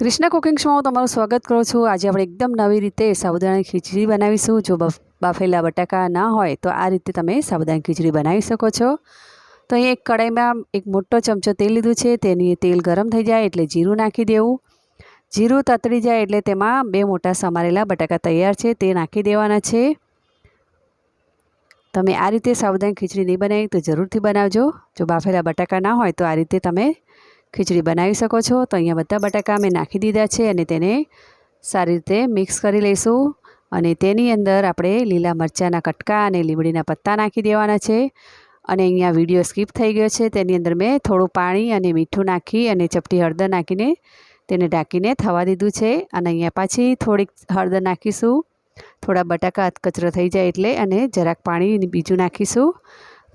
Krishna cooking શોમાં તમારું સ્વાગત કરું છું. આજે આપણે એકદમ નવી રીતે સાબુદાણાની ખીચડી બનાવીશું. જો બફ, બાફેલા બટાકા ના હોય, તો આ રીતે તમે સાબુદાણાની ખીચડી બનાવી શકો છો. તો અહીં એક કડાઈમાં એક મોટો ચમચો તેલ લીધું છે. તેની તેલ ગરમ થઈ જાય એટલે જીરું નાખી દેવું. જીરું તતડી જાય એટલે તેમાં બે મોટા સમારેલા બટાકા તૈયાર છે. તે નાખી દેવાના છે. તમે આ રીતે સાબુદાણી ખીચડી નહીં બનાવી તો જરૂરથી બનાવજો. જો બાફેલા બટાકા ના હોય, તો આ રીતે તમે ખીચડી બનાવી શકો છો. તો અહીંયા બધા બટાકા મેં નાખી દીધા છે અને તેને સારી રીતે મિક્સ કરી લઈશું. અને તેની અંદર આપણે લીલા મરચાંના કટકા અને લીમડીના પત્તા નાખી દેવાના છે. અને અહીંયા વીડિયો સ્કીપ થઈ ગયો છે. તેની અંદર મેં થોડું પાણી અને મીઠું નાખી અને ચપટી હળદર નાખીને તેને ઢાંકીને થવા દીધું છે. અને અહીંયા પાછી થોડીક હળદર નાખીશું. થોડા બટાકા અધકચરા થઈ જાય એટલે અને જરાક પાણી બીજું નાખીશું.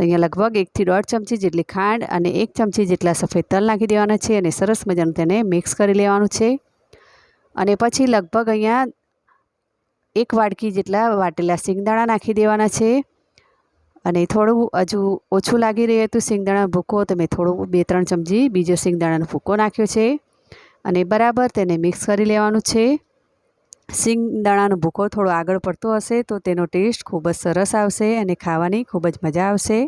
અહીંયા લગભગ એકથી દોઢ ચમચી જેટલી ખાંડ અને એક ચમચી જેટલા સફેદ તલ નાખી દેવાના છે અને સરસ મજાનું તેને મિક્સ કરી લેવાનું છે. અને પછી લગભગ અહીંયા એક વાડકી જેટલા વાટેલા સિંગદાણા નાખી દેવાના છે. અને થોડું હજુ ઓછું લાગી રહ્યું હતું સિંગદાણા ભૂકો, તો મેં થોડું બે ત્રણ ચમચી બીજો સિંગદાણાનો ભૂકો નાખ્યો છે. અને બરાબર તેને મિક્સ કરી લેવાનું છે. સિંગદાણાનો ભૂકો થોડો આગળ પડતો હશે તો તેનો ટેસ્ટ ખૂબ જ સરસ આવશે અને ખાવાની ખૂબ જ મજા આવશે.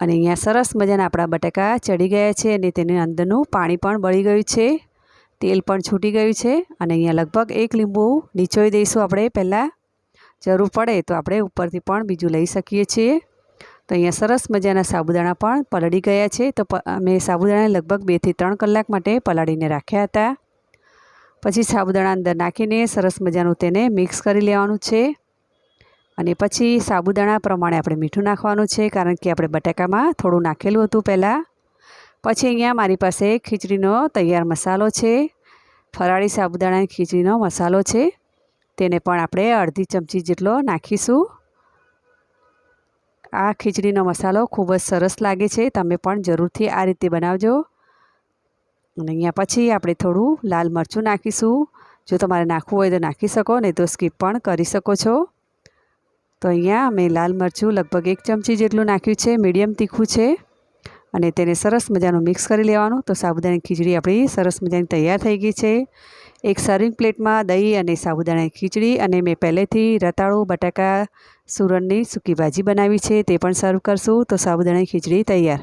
અને અહીંયા સરસ મજાના આપણા બટાકા ચડી ગયા છે અને તેની અંદરનું પાણી પણ બળી ગયું છે. તેલ પણ છૂટી ગયું છે અને અહીંયા લગભગ એક લીંબુ નીચોઈ દઈશું આપણે પહેલાં. જરૂર પડે તો આપણે ઉપરથી પણ બીજું લઈ શકીએ છીએ. તો અહીંયા સરસ મજાના સાબુદાણા પણ પલળી ગયા છે. તો મેં સાબુદાણા લગભગ બેથી ત્રણ કલાક માટે પલાળીને રાખ્યા હતા. પછી સાબુદાણા અંદર નાખીને સરસ મજાનું તેને મિક્સ કરી લેવાનું છે. અને પછી સાબુદાણા પ્રમાણે આપણે મીઠું નાખવાનું છે, કારણ કે આપણે બટાકામાં થોડું નાખેલું હતું પહેલાં. પછી અહીંયા મારી પાસે ખીચડીનો તૈયાર મસાલો છે, ફરાળી સાબુદાણાની ખીચડીનો મસાલો છે. તેને પણ આપણે અડધી ચમચી જેટલો નાખીશું. આ ખીચડીનો મસાલો ખૂબ જ સરસ લાગે છે, તમે પણ જરૂરથી આ રીતે બનાવજો. અને અહીંયા પછી આપણે થોડું લાલ મરચું નાખીશું. જો તમારે નાખવું હોય તો નાખી શકો, નહીં તો સ્કીપ પણ કરી શકો છો. તો અહીંયા અમે લાલ મરચું લગભગ એક ચમચી જેટલું નાખ્યું છે, મીડિયમ તીખું છે. અને તેને સરસ મજાનું મિક્સ કરી લેવાનું. તો સાબુદાણાની ખીચડી આપણી સરસ મજાની તૈયાર થઈ ગઈ છે. એક સર્વિંગ પ્લેટમાં દહીં અને સાબુદાણાની ખીચડી અને મેં પહેલેથી રતાળું, બટાકા, સુરણની સૂકી ભાજી બનાવી છે, તે પણ સર્વ કરશું. તો સાબુદાણાની ખીચડી તૈયાર.